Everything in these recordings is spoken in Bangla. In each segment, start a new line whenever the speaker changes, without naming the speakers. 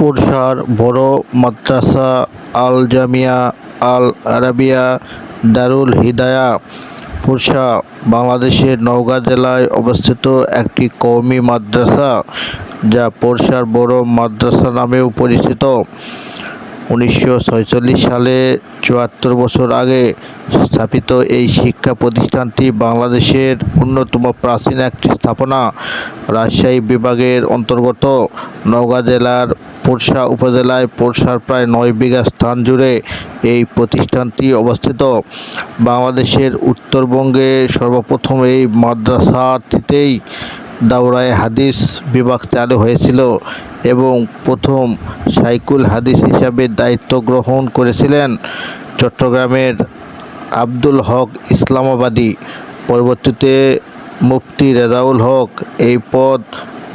পুরসার বড় মাদ্রাসা আল জামিয়া আল আরাবিয়া দারুল হিদায়া, পুরসা, বাংলাদেশের নওগাঁ জেলায় অবস্থিত একটি কওমি মাদ্রাসা, যা পুরসার বড় মাদ্রাসা নামেও পরিচিত। উনিশশো সালে চুয়াত্তর বছর আগে স্থাপিত এই শিক্ষা প্রতিষ্ঠানটি বাংলাদেশের অন্যতম প্রাচীন একটি স্থাপনা, রাজশাহী বিভাগের অন্তর্গত নওগাঁ জেলার পোরশা উপজেলায় পোরশার প্রায় নয় বিঘা স্থান জুড়ে এই প্রতিষ্ঠানটি অবস্থিত। বাংলাদেশের উত্তরবঙ্গে সর্বপ্রথম এই মাদ্রাসাটিতেই দাওরায়ে হাদিস বিভাগ চালু হয়েছিল এবং প্রথম সাইকুল হাদিস হিসাবে দায়িত্ব গ্রহণ করেছিলেন চট্টগ্রামের আব্দুল হক ইসলামাবাদী। পরবর্তীতে মুফতি রেজাউল হক এই পদ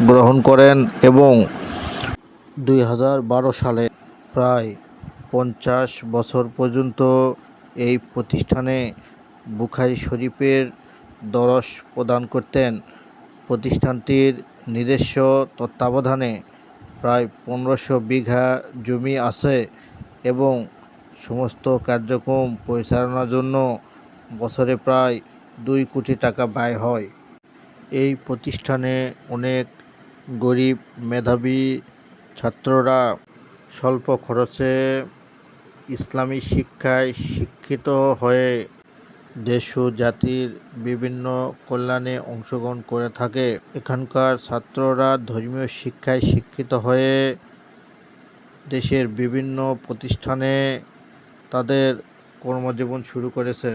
গ্রহণ করেন এবং দুই হাজার বারো সালে প্রায় পঞ্চাশ বছর পর্যন্ত এই প্রতিষ্ঠানে বুখারি শরীফের দরস প্রদান করতেন। প্রতিষ্ঠানটির নিজস্ব তত্ত্বাবধানে প্রায় পনেরোশো বিঘা জমি আছে এবং সমস্ত কার্যক্রম পরিচালনার জন্য বছরে প্রায় দুই কোটি টাকা ব্যয় হয়। এই প্রতিষ্ঠানে অনেক গরিব মেধাবী ছাত্ররা স্বল্প খরচে ইসলামী শিক্ষায় শিক্ষিত হয়ে দেশ ও জাতির বিভিন্ন কল্যাণে অংশগ্রহণ করে থাকে। এখানকার ছাত্ররা ধর্মীয় শিক্ষায় শিক্ষিত হয়ে দেশের বিভিন্ন প্রতিষ্ঠানে তাদের কর্মজীবন শুরু করেছে।